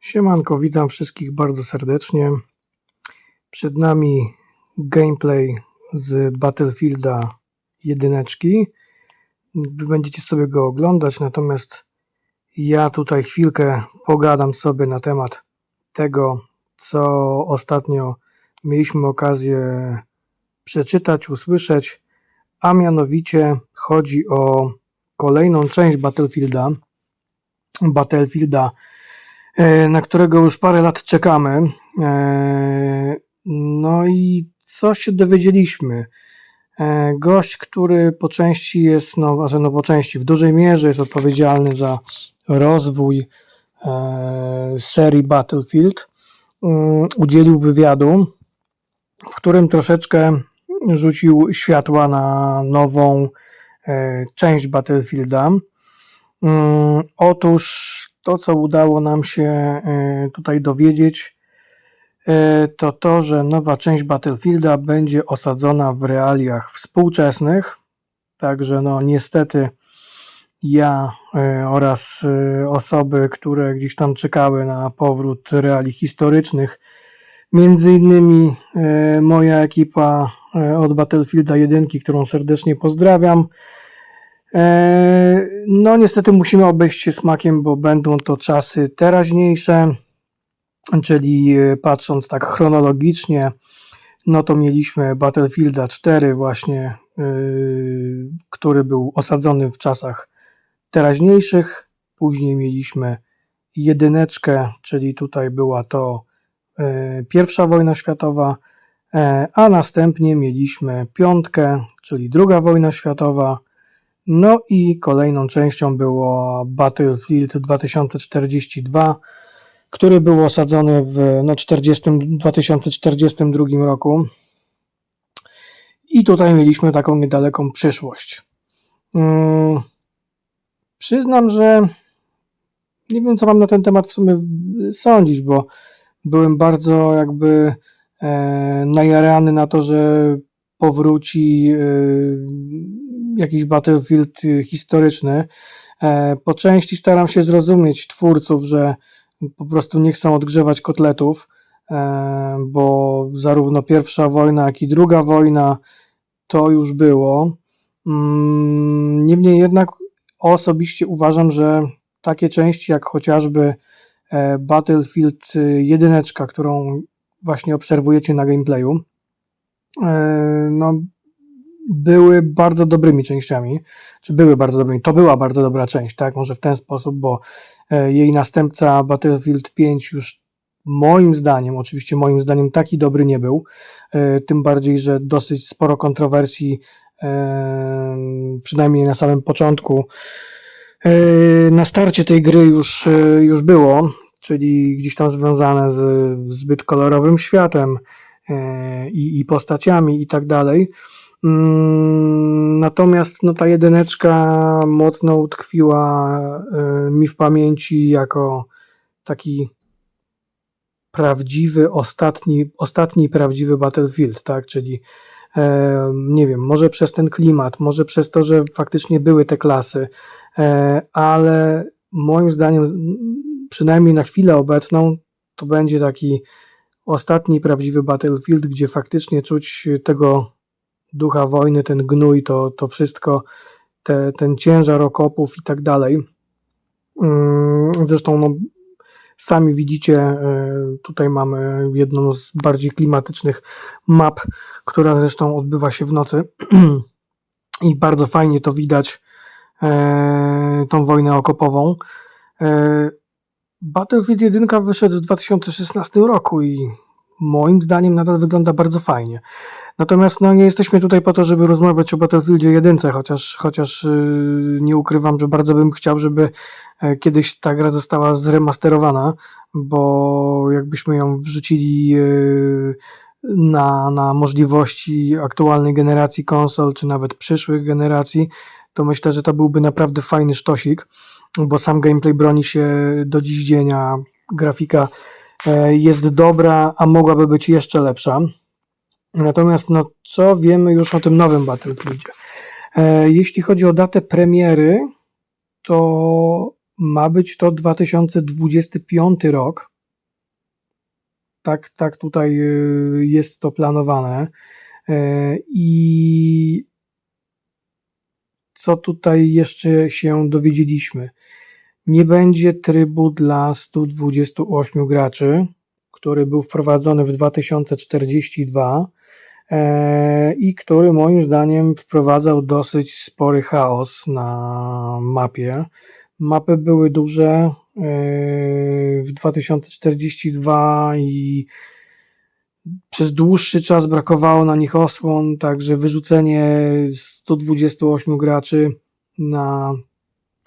Siemanko, witam wszystkich bardzo serdecznie. Przed nami gameplay z Battlefielda jedyneczki. Będziecie sobie go oglądać, natomiast ja tutaj chwilkę pogadam sobie na temat tego, co ostatnio mieliśmy okazję przeczytać, usłyszeć, a mianowicie chodzi o kolejną część Battlefielda. Battlefielda na którego już parę lat czekamy. E, No i co się dowiedzieliśmy? E, Gość, który po części jest, no, znaczy no po części, w dużej mierze jest odpowiedzialny za rozwój e, serii Battlefield, mm, udzielił wywiadu, w którym troszeczkę rzucił światła na nową e, część Battlefielda. Mm, Otóż to, co udało nam się e, tutaj dowiedzieć, e, to to, że nowa część Battlefielda będzie osadzona w realiach współczesnych. Także, no, niestety, ja e, oraz osoby, które gdzieś tam czekały na powrót reali historycznych, między innymi moja ekipa od Battlefielda 1, którą serdecznie pozdrawiam. E, No, niestety musimy obejść się smakiem, bo będą to czasy teraźniejsze, czyli e, patrząc tak chronologicznie, no to mieliśmy Battlefielda 4 właśnie, e, który był osadzony w czasach teraźniejszych. Później mieliśmy jedyneczkę, czyli tutaj była to pierwsza wojna światowa, a następnie mieliśmy piątkę, czyli druga wojna światowa. No i kolejną częścią było Battlefield 2042, który był osadzony w no, 40, 2042 roku. I tutaj mieliśmy taką niedaleką przyszłość. Mm, Przyznam, że nie wiem, co mam na ten temat w sumie sądzić, bo byłem bardzo jakby e, najarany na to, że powróci e, jakiś Battlefield y, historyczny. E, po części staram się zrozumieć twórców, że po prostu nie chcą odgrzewać kotletów, e, bo zarówno pierwsza wojna, jak i druga wojna to już było. Mm, Niemniej jednak osobiście uważam, że takie części jak chociażby e, Battlefield 1, którą właśnie obserwujecie na gameplayu, no, były bardzo dobrymi częściami, czy były bardzo dobrymi, to była bardzo dobra część, tak, może w ten sposób, bo e, jej następca Battlefield 5 już moim zdaniem, oczywiście moim zdaniem taki dobry nie był, e, tym bardziej, że dosyć sporo kontrowersji, e, przynajmniej na samym początku, na starcie tej gry już, już było, czyli gdzieś tam związane z zbyt kolorowym światem i, i postaciami i tak dalej. Mm, Natomiast no, ta jedyneczka mocno utkwiła e, mi w pamięci jako taki prawdziwy, ostatni, ostatni prawdziwy Battlefield, tak? Czyli e, nie wiem, może przez ten klimat, może przez to, że faktycznie były te klasy, e, ale moim zdaniem, przynajmniej na chwilę obecną, to będzie taki ostatni prawdziwy Battlefield, gdzie faktycznie czuć tego ducha wojny, ten gnój, to, to wszystko, te, ten ciężar okopów i tak dalej. Mm, Zresztą, no, sami widzicie, e, tutaj mamy jedną z bardziej klimatycznych map, która zresztą odbywa się w nocy i bardzo fajnie to widać, e, tą wojnę okopową. E, Battlefield 1 wyszedł w 2016 roku i moim zdaniem nadal wygląda bardzo fajnie. Natomiast no, nie jesteśmy tutaj po to, żeby rozmawiać o Battlefieldzie 1, chociaż, chociaż yy, nie ukrywam, że bardzo bym chciał, żeby e, kiedyś ta gra została zremasterowana, bo jakbyśmy ją wrzucili yy, na, na możliwości aktualnej generacji konsol, czy nawet przyszłych generacji, to myślę, że to byłby naprawdę fajny sztosik, bo sam gameplay broni się do dziś dzienia, grafika jest dobra, a mogłaby być jeszcze lepsza. Natomiast no, co wiemy już o tym nowym Battlefieldzie? E, jeśli chodzi o datę premiery, to ma być to 2025 rok. tak, tak tutaj y, jest to planowane. E, I co tutaj jeszcze się dowiedzieliśmy? Nie będzie trybu dla 128 graczy, który był wprowadzony w 2042 e, i który moim zdaniem wprowadzał dosyć spory chaos na mapie. Mapy były duże e, w 2042 i przez dłuższy czas brakowało na nich osłon, także wyrzucenie 128 graczy na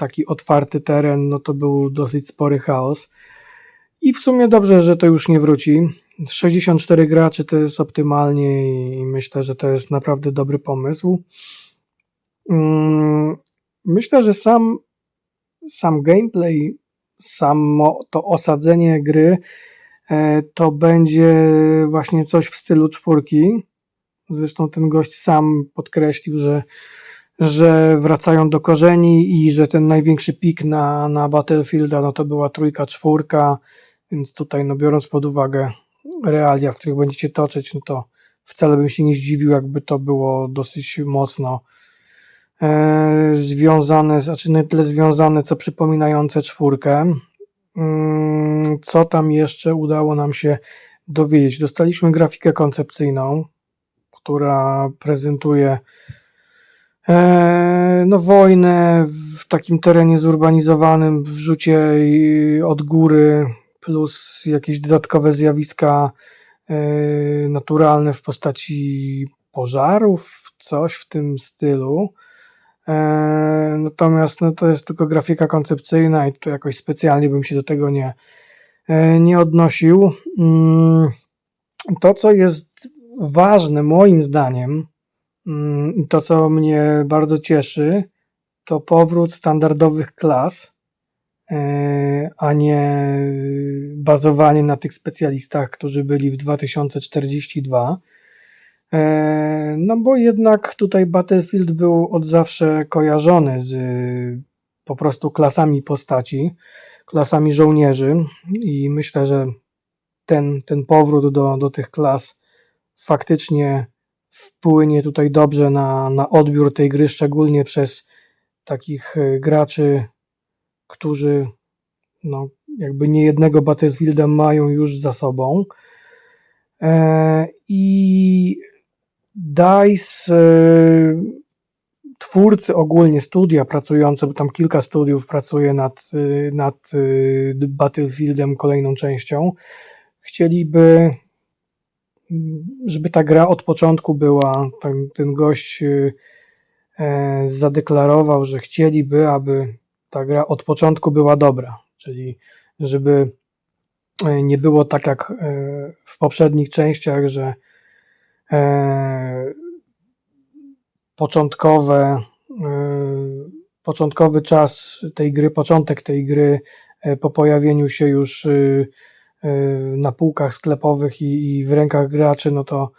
taki otwarty teren, no to był dosyć spory chaos. I w sumie dobrze, że to już nie wróci. 64 graczy to jest optymalnie i myślę, że to jest naprawdę dobry pomysł. Mm, myślę, że sam, sam gameplay, samo to osadzenie gry e, to będzie właśnie coś w stylu czwórki. Zresztą ten gość sam podkreślił, że że wracają do korzeni i że ten największy pik na, na Battlefielda no to była trójka, czwórka, więc tutaj no biorąc pod uwagę realia, w których będziecie toczyć, no to wcale bym się nie zdziwił, jakby to było dosyć mocno e, związane, znaczy nie tyle związane, co przypominające czwórkę. Mm, co tam jeszcze udało nam się dowiedzieć? Dostaliśmy grafikę koncepcyjną, która prezentuje no wojnę w takim terenie zurbanizowanym, w rzucie od góry, plus jakieś dodatkowe zjawiska e, naturalne w postaci pożarów, coś w tym stylu. E, natomiast no, to jest tylko grafika koncepcyjna i to jakoś specjalnie bym się do tego nie, nie odnosił. Mm, to, co jest ważne moim zdaniem, to, co mnie bardzo cieszy, to powrót standardowych klas, e, a nie bazowanie na tych specjalistach, którzy byli w 2042. E, no bo jednak tutaj Battlefield był od zawsze kojarzony z po prostu klasami postaci, klasami żołnierzy i myślę, że ten, ten powrót do, do tych klas faktycznie wpłynie tutaj dobrze na, na odbiór tej gry, szczególnie przez takich e, graczy, którzy no, jakby nie jednego Battlefielda mają już za sobą. E, I DICE, e, twórcy ogólnie, studia pracujące, bo tam kilka studiów pracuje nad, nad Battlefieldem, kolejną częścią, chcieliby żeby ta gra od początku była, ten, ten gość y, e, zadeklarował, że chcieliby, aby ta gra od początku była dobra, czyli żeby e, nie było tak jak e, w poprzednich częściach, że początkowe, początkowy czas tej gry, początek tej gry po pojawieniu się już y, na półkach sklepowych i, i w rękach graczy, no to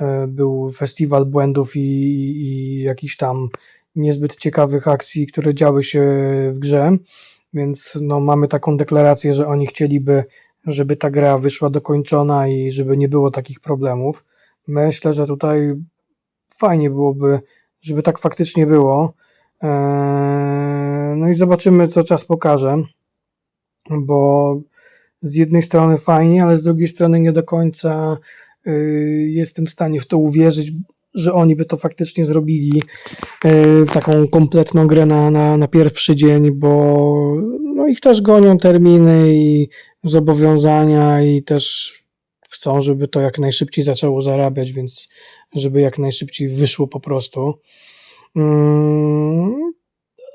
y, był festiwal błędów i, i jakichś tam niezbyt ciekawych akcji, które działy się w grze, więc no, mamy taką deklarację, że oni chcieliby, żeby ta gra wyszła dokończona i żeby nie było takich problemów. Myślę, że tutaj fajnie byłoby, żeby tak faktycznie było. Eee, no i zobaczymy, co czas pokaże, bo z jednej strony fajnie, ale z drugiej strony nie do końca y, jestem w stanie w to uwierzyć, że oni by to faktycznie zrobili y, taką kompletną grę na, na, na pierwszy dzień, bo no ich też gonią terminy i zobowiązania i też chcą, żeby to jak najszybciej zaczęło zarabiać, więc żeby jak najszybciej wyszło po prostu. Mm,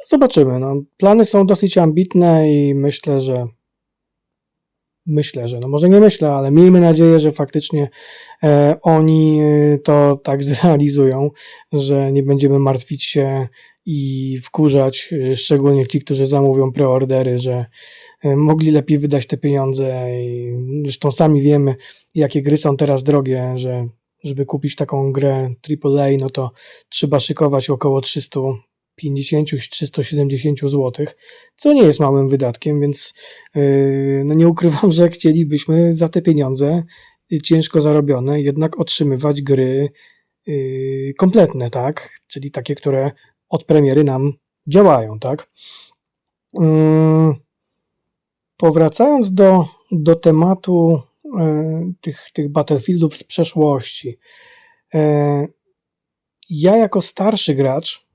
zobaczymy. No. Plany są dosyć ambitne i myślę, że myślę, że, no może nie myślę, ale miejmy nadzieję, że faktycznie e, oni e, to tak zrealizują, że nie będziemy martwić się i wkurzać, e, szczególnie ci, którzy zamówią preordery, że mogli lepiej wydać te pieniądze. I zresztą sami wiemy, jakie gry są teraz drogie, że żeby kupić taką grę AAA, no to trzeba szykować około 300 350-370 zł, co nie jest małym wydatkiem, więc yy, no nie ukrywam, że chcielibyśmy za te pieniądze ciężko zarobione jednak otrzymywać gry yy, kompletne, tak? Czyli takie, które od premiery nam działają, tak? Yy, Powracając do, do tematu e, tych, tych Battlefieldów z przeszłości. E, ja jako starszy gracz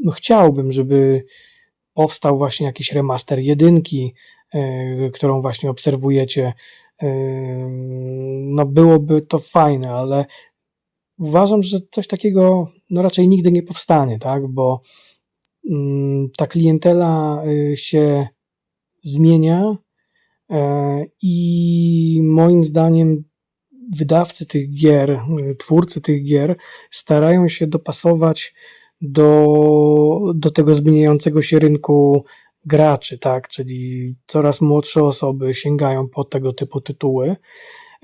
no chciałbym, żeby powstał właśnie jakiś remaster jedynki, e, którą właśnie obserwujecie. E, no byłoby to fajne, ale uważam, że coś takiego no raczej nigdy nie powstanie, tak? Bo mm, ta klientela y, się zmienia e, i moim zdaniem wydawcy tych gier, twórcy tych gier starają się dopasować do, do tego zmieniającego się rynku graczy, tak? Czyli coraz młodsze osoby sięgają po tego typu tytuły.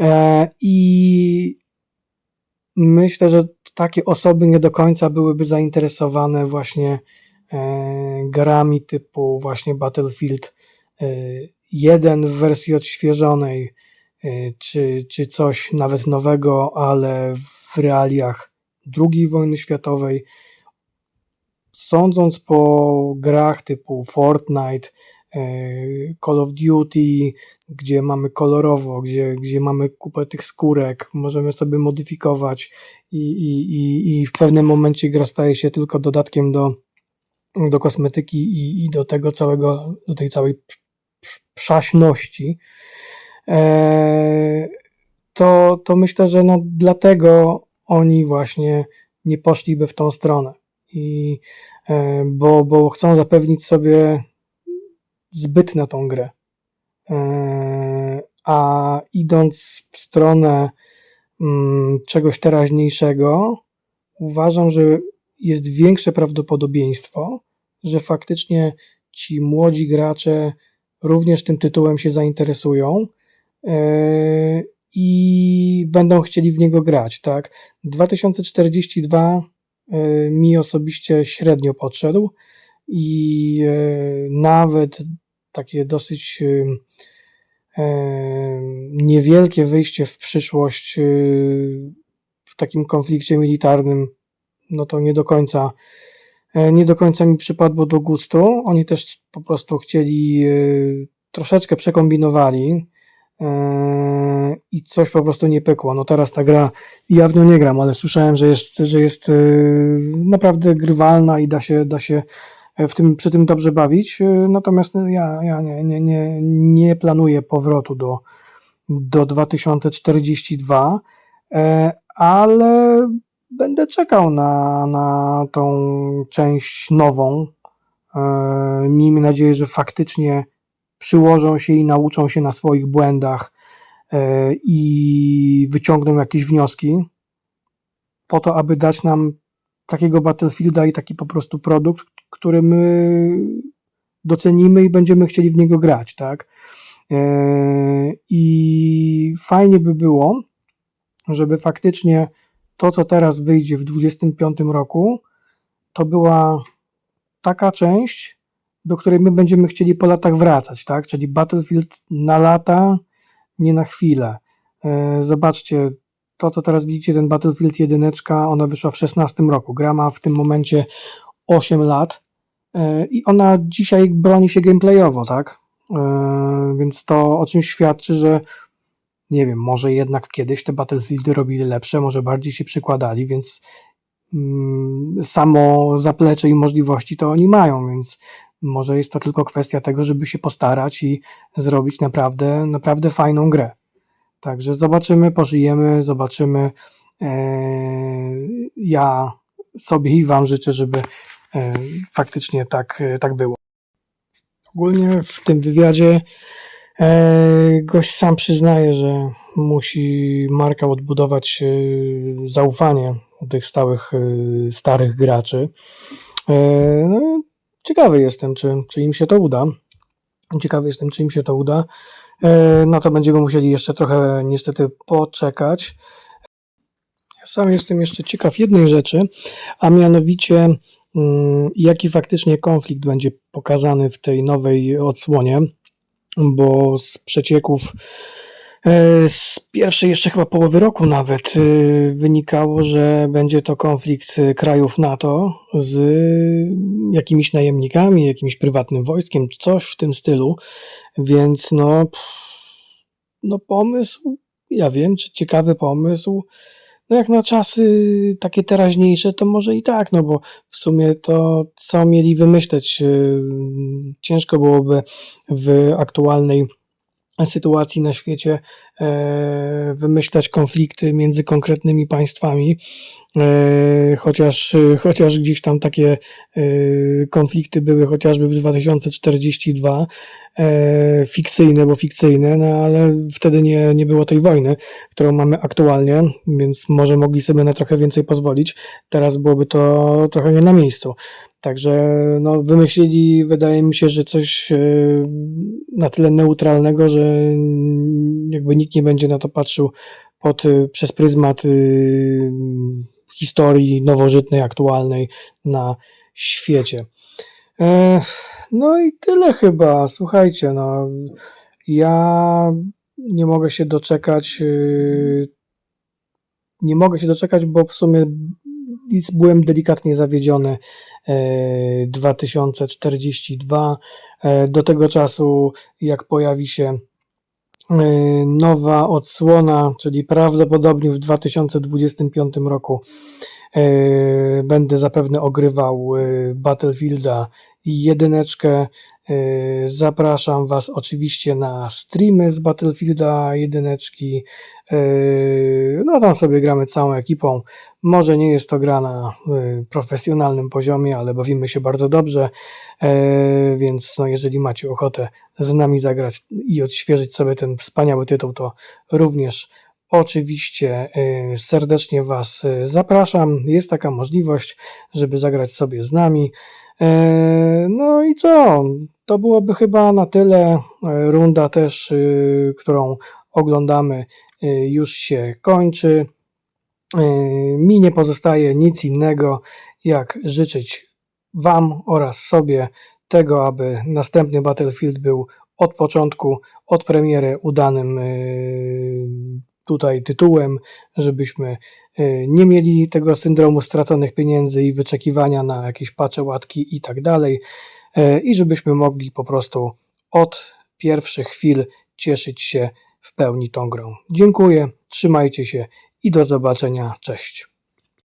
E, I myślę, że takie osoby nie do końca byłyby zainteresowane właśnie e, grami typu właśnie Battlefield 1 w wersji odświeżonej, czy, czy coś nawet nowego, ale w realiach II wojny światowej. Sądząc po grach typu Fortnite, y, Call of Duty, gdzie mamy kolorowo, gdzie, gdzie mamy kupę tych skórek, możemy sobie modyfikować i, i, i, i w pewnym momencie gra staje się tylko dodatkiem do, do kosmetyki i, i do tego całego, do tej całej przaśności, e, to, to myślę, że no dlatego oni właśnie nie poszliby w tą stronę. I, e, bo, bo chcą zapewnić sobie zbyt na tą grę. E, a idąc w stronę mm, czegoś teraźniejszego, uważam, że jest większe prawdopodobieństwo, że faktycznie ci młodzi gracze również tym tytułem się zainteresują e, i będą chcieli w niego grać, tak. 2042 e, mi osobiście średnio podszedł i e, nawet takie dosyć niewielkie wyjście w przyszłość w takim konflikcie militarnym, no to nie do końca nie do końca mi przypadło do gustu. Oni też po prostu chcieli, troszeczkę przekombinowali i coś po prostu nie pykło. No teraz ta gra, ja w nią nie gram, ale słyszałem, że jest, że jest naprawdę grywalna i da się, da się w tym, przy tym dobrze bawić. Natomiast ja, ja nie, nie, nie, nie planuję powrotu do, do 2042, ale będę czekał na, na tą część nową. E, miejmy nadzieję, że faktycznie przyłożą się i nauczą się na swoich błędach e, i wyciągną jakieś wnioski, po to, aby dać nam takiego Battlefielda i taki po prostu produkt, który my docenimy i będziemy chcieli w niego grać, tak? E, I fajnie by było, żeby faktycznie to, co teraz wyjdzie w 2025 roku, to była taka część, do której my będziemy chcieli po latach wracać, tak? Czyli Battlefield na lata, nie na chwilę. E, zobaczcie, to co teraz widzicie, ten Battlefield 1, ona wyszła w 16 roku. Gra ma w tym momencie 8 lat e, i ona dzisiaj broni się gameplayowo, tak? E, więc to o czym świadczy, że nie wiem, może jednak kiedyś te Battlefieldy robili lepsze, może bardziej się przykładali, więc mm, samo zaplecze i możliwości to oni mają, więc może jest to tylko kwestia tego, żeby się postarać i zrobić naprawdę, naprawdę fajną grę. Także zobaczymy, pożyjemy, zobaczymy. Eee, ja sobie i Wam życzę, żeby e, faktycznie tak, tak było. Ogólnie w tym wywiadzie E, gość sam przyznaje, że musi marka odbudować e, zaufanie u tych stałych, e, starych graczy. No, ciekawy jestem, czy, czy im się to uda. Ciekawy jestem, czy im się to uda. No to będziemy musieli jeszcze trochę niestety poczekać. Ja sam jestem jeszcze ciekaw jednej rzeczy, a mianowicie mm, jaki faktycznie konflikt będzie pokazany w tej nowej odsłonie, bo z przecieków z pierwszej jeszcze chyba połowy roku nawet e, wynikało, że będzie to konflikt e, krajów NATO z jakimiś najemnikami, jakimś prywatnym wojskiem, coś w tym stylu, więc no, no pomysł, ja wiem, czy ciekawy pomysł, no jak na czasy takie teraźniejsze, to może i tak, no bo w sumie to co mieli wymyśleć, ciężko byłoby w aktualnej sytuacji na świecie e, wymyślać konflikty między konkretnymi państwami, e, chociaż, chociaż gdzieś tam takie e, konflikty były chociażby w 2042, e, fikcyjne, bo fikcyjne, no ale wtedy nie, nie było tej wojny, którą mamy aktualnie, więc może mogli sobie na trochę więcej pozwolić. Teraz byłoby to trochę nie na miejscu. Także no, wymyślili, wydaje mi się, że coś e, na tyle neutralnego, że jakby nikt nie będzie na to patrzył pod, e, przez pryzmat y, historii nowożytnej, aktualnej na świecie. E, no i tyle chyba. Słuchajcie, no ja nie mogę się doczekać. Nie mogę się doczekać, bo w sumie byłem delikatnie zawiedziony. e, 2042. E, Do tego czasu, jak pojawi się e, nowa odsłona, czyli prawdopodobnie w 2025 roku, e, będę zapewne ogrywał e, Battlefielda jedyneczkę. E, Zapraszam Was oczywiście na streamy z Battlefielda jedyneczki. E, No tam sobie gramy całą ekipą. Może nie jest to gra na e, profesjonalnym poziomie, ale bawimy się bardzo dobrze, więc no, jeżeli macie ochotę z nami zagrać i odświeżyć sobie ten wspaniały tytuł, to również oczywiście e, serdecznie Was e, zapraszam. Jest taka możliwość, żeby zagrać sobie z nami. E, No i co? To byłoby chyba na tyle. Runda też, y, którą oglądamy, y, już się kończy. Mi nie pozostaje nic innego, jak życzyć Wam oraz sobie tego, aby następny Battlefield był od początku, od premiery udanym y, tutaj tytułem, żebyśmy y, nie mieli tego syndromu straconych pieniędzy i wyczekiwania na jakieś pacze, łatki i tak dalej e, i żebyśmy mogli po prostu od pierwszych chwil cieszyć się w pełni tą grą. Dziękuję, trzymajcie się i do zobaczenia. Cześć.